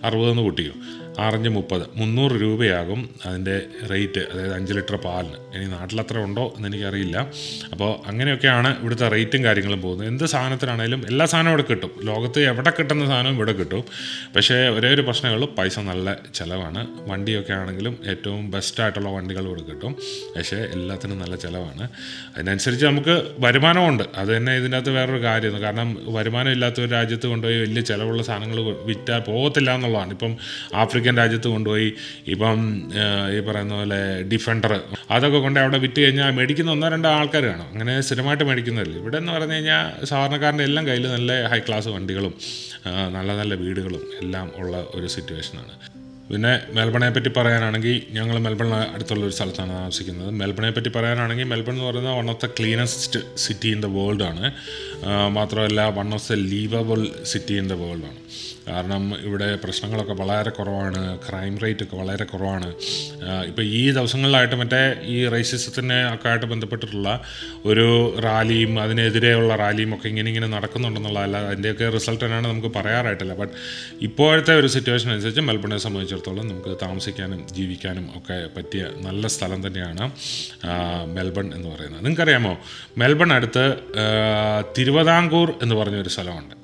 അറുപതെന്ന് കൂട്ടിയോ ആറഞ്ച് മുപ്പത് മുന്നൂറ് രൂപയാകും അതിന്റെ റേറ്റ് അതായത് അഞ്ച് ലിറ്റർ പാലിന്. ഇനി നാട്ടിലത്ര ഉണ്ടോ എന്ന് എനിക്കറിയില്ല അപ്പോൾ അങ്ങനെയൊക്കെയാണ് ഇവിടുത്തെ റേറ്റും കാര്യങ്ങളും പോകുന്നത്. എന്ത് സാധനത്തിനാണേലും എല്ലാ സാധനവും ഇവിടെ കിട്ടും. ലോകത്ത് എവിടെ കിട്ടുന്ന സാധനവും ഇവിടെ കിട്ടും. പക്ഷേ ഒരേ ഒരു പ്രശ്നമേ ഉള്ളൂ. പൈസ നല്ല ചിലവാണ്. വണ്ടിയൊക്കെ ആണെങ്കിലും ഏറ്റവും ബെസ്റ്റായിട്ടുള്ള വണ്ടികൾ ഇവിടെ കിട്ടും. പക്ഷേ എല്ലാത്തിനും നല്ല ചിലവാണ്. അതിനനുസരിച്ച് നമുക്ക് വരുമാനമുണ്ട്. അത് തന്നെ ഇതിനകത്ത് വേറൊരു കാര്യമാണ്. കാരണം വരുമാനം ഇല്ലാത്ത ഒരു രാജ്യത്ത് കൊണ്ടുപോയി വലിയ ചിലവുള്ള സാധനങ്ങൾ വിറ്റാൽ പോകത്തില്ല എന്നുള്ളതാണ്. ഇപ്പം ആഫ്രിക്കൻ രാജ്യത്ത് കൊണ്ടുപോയി ഇപ്പം ഈ പറയുന്ന പോലെ ഡിഫൻഡർ അതൊക്കെ കൊണ്ട് അവിടെ വിറ്റ് കഴിഞ്ഞാൽ മേടിക്കുന്ന ഒന്നോ രണ്ടോ ആൾക്കാർ കാണും. അങ്ങനെ സ്ഥിരമായിട്ട് മേടിക്കുന്നതല്ല. ഇവിടെ എന്ന് പറഞ്ഞു കഴിഞ്ഞാൽ സാധാരണക്കാരന്റെ എല്ലാം കയ്യിൽ നല്ല ഹൈ ക്ലാസ് വണ്ടികളും നല്ല നല്ല വീടുകളും എല്ലാം ഉള്ള ഒരു സിറ്റുവേഷനാണ് പിന്നെ മെൽബണെ പറ്റി പറയാനാണെങ്കിൽ ഞങ്ങൾ മെൽബണിന് അടുത്തുള്ള ഒരു സ്ഥലത്താണ് താമസിക്കുന്നത്. മെൽബണെ പറ്റി പറയാനാണെങ്കിൽ മെൽബൺ എന്ന് പറയുന്നത് one of the cleanest city in the വേൾഡാണ് മാത്രമല്ല one of the livable city in the വേൾഡാണ് കാരണം ഇവിടെ പ്രശ്നങ്ങളൊക്കെ വളരെ കുറവാണ് ക്രൈം റേറ്റ് ഒക്കെ വളരെ കുറവാണ്. ഇപ്പോൾ ഈ ദിവസങ്ങളിലായിട്ട് മറ്റേ ഈ റേസിസത്തിന് ഒക്കെ ആയിട്ട് ബന്ധപ്പെട്ടിട്ടുള്ള ഒരു റാലിയും അതിനെതിരെയുള്ള റാലിയും ഒക്കെ ഇങ്ങനെ ഇങ്ങനെ നടക്കുന്നുണ്ടെന്നുള്ളതല്ല അതിന്റെയൊക്കെ റിസൾട്ട് തന്നെയാണ് നമുക്ക് പറയാറായിട്ടില്ല. ബട്ട് ഇപ്പോഴത്തെ ഒരു സിറ്റുവേഷൻ അനുസരിച്ച് മെൽബണിനെ സംബന്ധിച്ചിടത്തോളം നമുക്ക് താമസിക്കാനും ജീവിക്കാനും ഒക്കെ പറ്റിയ നല്ല സ്ഥലം തന്നെയാണ് മെൽബൺ എന്ന് പറയുന്നത്. നിങ്ങൾക്കറിയാമോ? മെൽബൺ അടുത്ത് തിരുവിതാംകൂർ എന്ന് പറഞ്ഞൊരു സ്ഥലമുണ്ട്.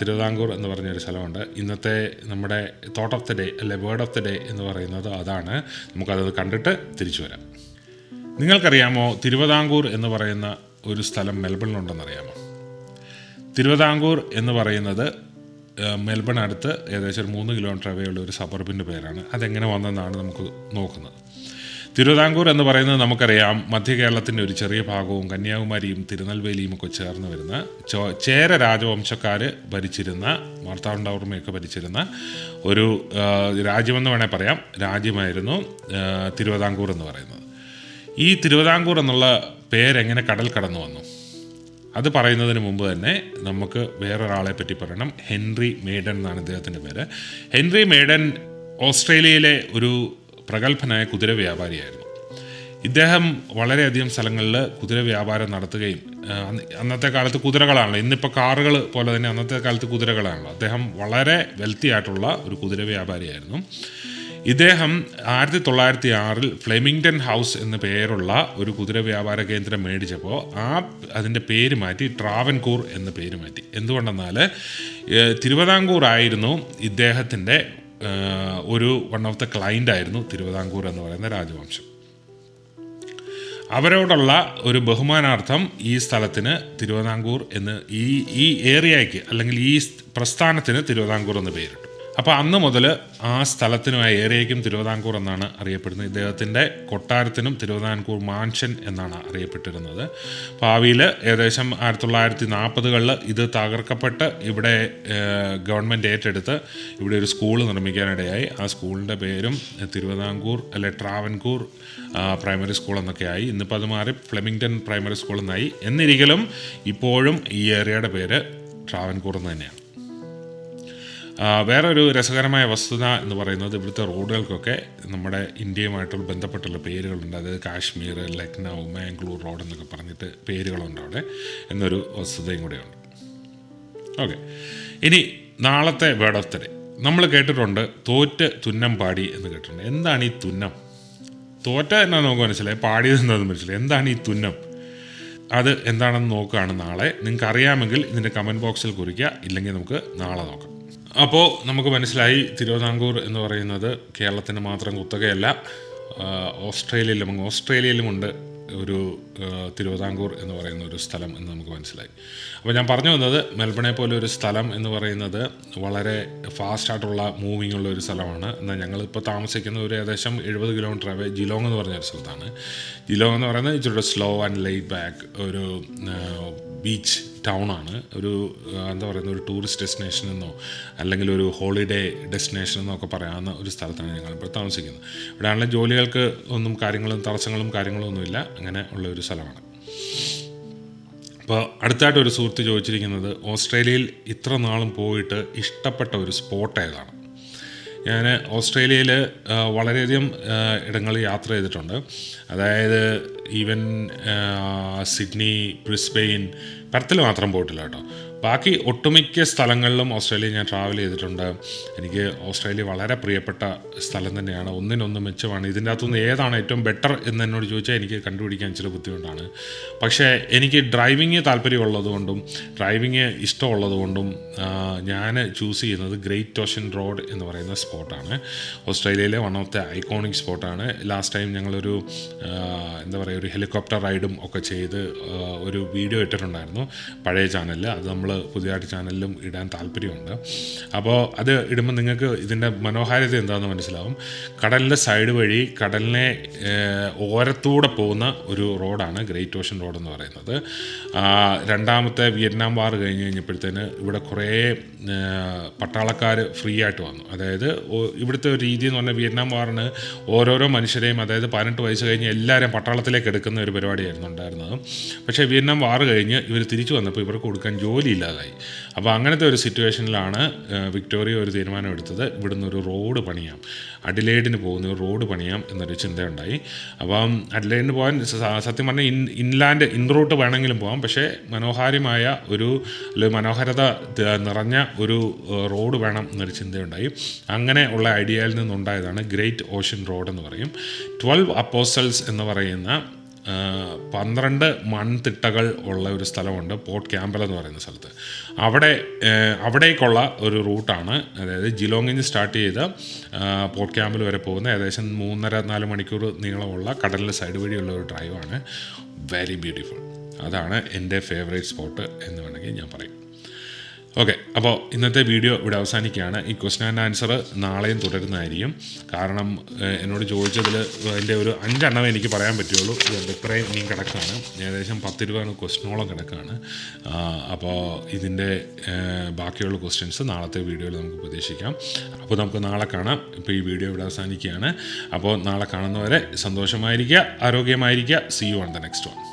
തിരുവിതാംകൂർ എന്ന് പറഞ്ഞൊരു സ്ഥലമുണ്ട്. ഇന്നത്തെ നമ്മുടെ തോട്ട് ഓഫ് ദ ഡേ അല്ലെ വേർഡ് ഓഫ് ദ ഡേ എന്ന് പറയുന്നത് അതാണ്. നമുക്കത് കണ്ടിട്ട് തിരിച്ചു വരാം. നിങ്ങൾക്കറിയാമോ തിരുവിതാംകൂർ എന്ന് പറയുന്ന ഒരു സ്ഥലം മെൽബണിലുണ്ടെന്നറിയാമോ തിരുവിതാംകൂർ എന്ന് പറയുന്നത് മെൽബൺ അടുത്ത് ഏകദേശം ഒരു മൂന്ന് കിലോമീറ്റർ അവയുള്ള ഒരു സബർബിന്റെ പേരാണ്. അതെങ്ങനെ വന്നെന്നാണ് നമുക്ക് നോക്കുന്നത്. തിരുവിതാംകൂർ എന്ന് പറയുന്നത് നമുക്കറിയാം മധ്യ കേരളത്തിന്റെ ഒരു ചെറിയ ഭാഗവും കന്യാകുമാരിയും തിരുനെൽവേലിയും ഒക്കെ ചേർന്ന് വരുന്ന ചോ- ചേര രാജവംശക്കാർ ഭരിച്ചിരുന്ന മാർത്താണ്ഡവർമ്മയൊക്കെ ഭരിച്ചിരുന്ന ഒരു രാജ്യമെന്ന് വേണേൽ പറയാം. രാജ്യമായിരുന്നു തിരുവിതാംകൂർ എന്ന് പറയുന്നത്. ഈ തിരുവിതാംകൂർ എന്നുള്ള പേരെങ്ങനെ കടൽ കടന്നു വന്നു? അത് പറയുന്നതിന് മുമ്പ് തന്നെ നമുക്ക് വേറൊരാളെ പറ്റി പറയണം. ഹെൻറി മേഡൻ എന്നാണ് ഇദ്ദേഹത്തിന്റെ പേര്. ഹെൻറി മേഡൻ ഓസ്ട്രേലിയയിലെ ഒരു പ്രഗത്ഭനായ കുതിര വ്യാപാരിയായിരുന്നു. ഇദ്ദേഹം വളരെയധികം സ്ഥലങ്ങളിൽ കുതിര വ്യാപാരം നടത്തുകയും അന്നത്തെ കാലത്ത് കുതിരകളാണല്ലോ. ഇന്നിപ്പോൾ കാറുകൾ പോലെ തന്നെ അന്നത്തെ കാലത്ത് കുതിരകളാണല്ലോ. അദ്ദേഹം വളരെ വെൽത്തി ആയിട്ടുള്ള ഒരു കുതിര വ്യാപാരിയായിരുന്നു. ഇദ്ദേഹം ആയിരത്തി തൊള്ളായിരത്തി ആറിൽ ഫ്ലെമിംഗ്ടൺ ഹൗസ് എന്ന പേരുള്ള ഒരു കുതിര വ്യാപാര കേന്ദ്രം മേടിച്ചപ്പോൾ ആ അതിന്റെ പേര് മാറ്റി ട്രാവൻകൂർ എന്ന പേര് മാറ്റി. എന്തുകൊണ്ടെന്നാൽ തിരുവിതാംകൂർ ആയിരുന്നു ഇദ്ദേഹത്തിന്റെ ഒരു വൺ ഓഫ് ദ ക്ലൈന്റ് ആയിരുന്നു തിരുവിതാംകൂർ എന്ന് പറയുന്ന രാജവംശം. അവരോടുള്ള ഒരു ബഹുമാനാർത്ഥം ഈ സ്ഥലത്തിന് തിരുവിതാംകൂർ എന്ന് ഈ ഈ ഏരിയയ്ക്ക് അല്ലെങ്കിൽ ഈ പ്രസ്ഥാനത്തിന് തിരുവിതാംകൂർ എന്ന് പേരിട്ടു. അപ്പോൾ അന്ന് മുതൽ ആ സ്ഥലത്തിനും ആ ഏരിയയ്ക്കും തിരുവിതാംകൂർ എന്നാണ് അറിയപ്പെടുന്നത്. ഇദ്ദേഹത്തിന്റെ കൊട്ടാരത്തിനും തിരുവിതാംകൂർ മാൻഷൻ എന്നാണ് അറിയപ്പെട്ടിരുന്നത്. ഭാവിയിൽ ഏകദേശം ആയിരത്തി തൊള്ളായിരത്തി നാൽപ്പതുകളിൽ ഇത് തകർക്കപ്പെട്ട് ഇവിടെ ഗവൺമെന്റ് ഏറ്റെടുത്ത് ഇവിടെ ഒരു സ്കൂൾ നിർമ്മിക്കാനിടയായി. ആ സ്കൂളിന്റെ പേരും തിരുവിതാംകൂർ അല്ലെ ട്രാവൻകൂർ പ്രൈമറി സ്കൂൾ എന്നൊക്കെയായി. ഇന്നിപ്പോൾ അത് മാറി ഫ്ലെമിങ്ടൺ പ്രൈമറി സ്കൂൾ എന്നായി. എന്നിരിക്കലും ഇപ്പോഴും ഈ ഏരിയയുടെ പേര് ട്രാവൻകൂർ എന്ന് തന്നെയാണ്. വേറൊരു രസകരമായ വസ്തുത എന്ന് പറയുന്നത് ഇവിടുത്തെ റോഡുകൾക്കൊക്കെ നമ്മുടെ ഇന്ത്യയുമായിട്ടുള്ള ബന്ധപ്പെട്ടുള്ള പേരുകളുണ്ട്. അതായത് കാശ്മീർ ലക്നൗ മാംഗ്ലൂർ റോഡ് എന്നൊക്കെ പറഞ്ഞിട്ട് പേരുകളുണ്ട് അവിടെ എന്നൊരു വസ്തുതയും കൂടെയുണ്ട്. ഓക്കെ. ഇനി നാളത്തെ വേർഡ് ഓഫ് നമ്മൾ കേട്ടിട്ടുണ്ട് തോറ്റ് തുന്നം പാടി എന്ന് കേട്ടിട്ടുണ്ട്. എന്താണ് ഈ തുന്നം? തോറ്റ എന്നാ നമുക്ക് മനസ്സിലായി? പാടിയത് എന്താണെന്ന് മനസ്സിലായി? എന്താണ് ഈ തുന്നം? അത് എന്താണെന്ന് നോക്കുകയാണ് നാളെ. നിങ്ങൾക്ക് അറിയാമെങ്കിൽ ഇതിന്റെ കമന്റ് ബോക്സിൽ കുറിക്കുക. ഇല്ലെങ്കിൽ നമുക്ക് നാളെ നോക്കാം. അപ്പോൾ നമുക്ക് മനസ്സിലായി തിരുവിതാംകൂർ എന്ന് പറയുന്നത് കേരളത്തിന് മാത്രം കുത്തകയല്ല. ഓസ്ട്രേലിയയിലും ഓസ്ട്രേലിയയിലുമുണ്ട് ഒരു തിരുവിതാംകൂർ എന്ന് പറയുന്ന ഒരു സ്ഥലം എന്ന് നമുക്ക് മനസ്സിലായി. അപ്പോൾ ഞാൻ പറഞ്ഞു വന്നത് മെൽബണെ പോലെ ഒരു സ്ഥലം എന്ന് പറയുന്നത് വളരെ ഫാസ്റ്റായിട്ടുള്ള മൂവിങ് ഉള്ള ഒരു സ്ഥലമാണ്. എന്നാൽ ഞങ്ങളിപ്പോൾ താമസിക്കുന്ന ഒരു ഏകദേശം എഴുപത് കിലോമീറ്റർ അവേ ജിലോങ് എന്ന് പറഞ്ഞ ഒരു സ്ഥലത്താണ്. ജിലോങ് എന്ന് പറയുന്നത് ഇച്ചിരി സ്ലോ ആൻഡ് ലൈറ്റ് ബാക്ക് ഒരു ബീച്ച് ടൗൺ ആണ്. ഒരു എന്താ പറയുന്ന ഒരു ടൂറിസ്റ്റ് ഡെസ്റ്റിനേഷൻ എന്നോ അല്ലെങ്കിൽ ഒരു ഹോളിഡേ ഡെസ്റ്റിനേഷൻ എന്നോ ഒക്കെ പറയാവുന്ന ഒരു സ്ഥലത്താണ് ഞങ്ങൾ ഇപ്പോൾ താമസിക്കുന്നത്. ഇവിടെ ആണെങ്കിൽ ജോലികൾക്ക് ഒന്നും കാര്യങ്ങളും തടസ്സങ്ങളും കാര്യങ്ങളും ഒന്നുമില്ല. അങ്ങനെ ഉള്ള ഒരു സ്ഥലമാണ്. അപ്പോൾ അടുത്തായിട്ട് ഒരു സുഹൃത്ത് ചോദിച്ചിരിക്കുന്നത് ഓസ്ട്രേലിയയിൽ ഇത്ര നാളും പോയിട്ട് ഇഷ്ടപ്പെട്ട ഒരു സ്പോട്ട് ഏതാണ്? ഞാൻ ഓസ്ട്രേലിയയിൽ വളരെയധികം ഇടങ്ങളിൽ യാത്ര ചെയ്തിട്ടുണ്ട്. അതായത് ഈവൻ സിഡ്നി ബ്രിസ്ബെയിൻ പെർത്തിൽ മാത്രം പോയിട്ടില്ല കേട്ടോ. ബാക്കി ഒട്ടുമിക്ക സ്ഥലങ്ങളിലും ഓസ്ട്രേലിയ ഞാൻ ട്രാവൽ ചെയ്തിട്ടുണ്ട്. എനിക്ക് ഓസ്ട്രേലിയ വളരെ പ്രിയപ്പെട്ട സ്ഥലം തന്നെയാണ്. ഒന്നിനൊന്ന് മെച്ചമാണ്. ഇതിന്റെ അകത്തുനിന്ന് ഏതാണ് ഏറ്റവും ബെറ്റർ എന്ന് എന്നോട് ചോദിച്ചാൽ എനിക്ക് കണ്ടുപിടിക്കാൻ ഇച്ചിരി ബുദ്ധിമുട്ടാണ്. പക്ഷേ എനിക്ക് ഡ്രൈവിങ് താല്പര്യമുള്ളതുകൊണ്ടും ഡ്രൈവിങ് ഇഷ്ടമുള്ളതുകൊണ്ടും ഞാൻ ചൂസ് ചെയ്യുന്നത് ഗ്രേറ്റ് ഓഷൻ റോഡ് എന്ന് പറയുന്ന സ്പോട്ടാണ് ഓസ്ട്രേലിയയിലെ വൺ ഓഫ് ദ ഐക്കോണിക് സ്പോട്ടാണ് ലാസ്റ്റ് ടൈം ഞങ്ങളൊരു എന്താ പറയുക ഒരു ഹെലികോപ്റ്റർ റൈഡും ഒക്കെ ചെയ്ത് ഒരു വീഡിയോ ഇട്ടിട്ടുണ്ടായിരുന്നു. പഴയ ചാനലിൽ അത് നമ്മൾ പുതിയതായിട്ട് ചാനലിലും ഇടാൻ താല്പര്യമുണ്ട്. അപ്പോൾ അത് ഇടുമ്പോൾ നിങ്ങൾക്ക് ഇതിന്റെ മനോഹാരിത എന്താണെന്ന് മനസ്സിലാവും. കടലിന്റെ സൈഡ് വഴി കടലിനെ ഓരത്തൂടെ പോകുന്ന ഒരു റോഡാണ് ഗ്രേറ്റ് ഓഷൻ റോഡ് എന്ന് പറയുന്നത്. രണ്ടാമത്തെ വിയറ്റ്നാം വാർ കഴിഞ്ഞ് കഴിഞ്ഞപ്പോഴത്തേന് ഇവിടെ കുറേ പട്ടാളക്കാർ ഫ്രീ ആയിട്ട് വന്നു. അതായത് ഇവിടുത്തെ ഒരു രീതി എന്ന് പറഞ്ഞാൽ വിയറ്റ്നാം വാറിന് ഓരോരോ മനുഷ്യരെയും അതായത് പതിനെട്ട് വയസ്സ് കഴിഞ്ഞ് എല്ലാവരും പട്ടാളത്തിലേക്ക് എടുക്കുന്ന ഒരു പരിപാടിയായിരുന്നു ഉണ്ടായിരുന്നത്. പക്ഷേ വിയറ്റ്നാം വാർ കഴിഞ്ഞ് ഇവർ തിരിച്ചു വന്നപ്പോൾ ഇവർക്ക് കൊടുക്കാൻ ജോലി ഇല്ലാതായി. അപ്പോൾ അങ്ങനത്തെ ഒരു സിറ്റുവേഷനിലാണ് വിക്ടോറിയ ഒരു തീരുമാനം എടുത്തത് ഇവിടുന്ന് ഒരു റോഡ് പണിയാം. അഡിലേഡിന് പോകുന്ന ഒരു റോഡ് പണിയാം എന്നൊരു ചിന്തയുണ്ടായി. അപ്പം അഡിലേഡിന് പോകാൻ സത്യം പറഞ്ഞാൽ ഇൻ ഇൻലാൻഡ് ഇൻ റൂട്ട് വേണമെങ്കിലും പോകാം. പക്ഷേ മനോഹാരിമായ ഒരു മനോഹരത നിറഞ്ഞ ഒരു റോഡ് വേണം എന്നൊരു ചിന്തയുണ്ടായി. അങ്ങനെ ഉള്ള ഐഡിയയിൽ നിന്നുണ്ടായതാണ് ഗ്രേറ്റ് ഓഷ്യൻ റോഡ് എന്ന് പറയും. ട്വൽവ് അപ്പോസൽസ് എന്ന് പറയുന്ന പന്ത്രണ്ട് മൺതിട്ടകൾ ഉള്ള ഒരു സ്ഥലമുണ്ട് പോർട്ട് ക്യാമ്പൽ എന്ന് പറയുന്ന സ്ഥലത്ത്. അവിടെ അവിടേക്കുള്ള ഒരു റൂട്ടാണ്. അതായത് ജിലോങ്ങിൽ നിന്ന് സ്റ്റാർട്ട് ചെയ്ത് പോർട്ട് ക്യാമ്പൽ വരെ പോകുന്ന ഏകദേശം മൂന്നര നാല് മണിക്കൂർ നീളമുള്ള കടലിന്റെ സൈഡ് വഴിയുള്ള ഒരു ഡ്രൈവാണ്. വെരി ബ്യൂട്ടിഫുൾ അതാണ് എന്റെ ഫേവറേറ്റ് സ്പോട്ട് എന്ന് വേണമെങ്കിൽ ഞാൻ പറയും. ഓക്കെ അപ്പോൾ ഇന്നത്തെ വീഡിയോ ഇവിടെ അവസാനിക്കുകയാണ്. ഈ ക്വസ്റ്റൻ ആൻഡ് ആൻസർ നാളെയും തുടരുന്നതായിരിക്കും. കാരണം എന്നോട് ചോദിച്ചതിൽ അതിന്റെ ഒരു അഞ്ചെണ്ണമേ എനിക്ക് പറയാൻ പറ്റുള്ളൂ. അഭിപ്രായം ഇനിയും കിടക്കുകയാണ് ഏകദേശം പത്തിരുപത് ക്വസ്റ്റനോളം കിടക്കുകയാണ് അപ്പോൾ ഇതിന്റെ ബാക്കിയുള്ള ക്വസ്റ്റ്യൻസ് നാളത്തെ വീഡിയോയിൽ നമുക്ക് പ്രതീക്ഷിക്കാം. അപ്പോൾ നമുക്ക് നാളെ കാണാം. ഇപ്പോൾ ഈ വീഡിയോ ഇവിടെ അവസാനിക്കുകയാണ്. അപ്പോൾ നാളെ കാണുന്നവരെ സന്തോഷമായിരിക്കുക ആരോഗ്യമായിരിക്കുക. See you on the next one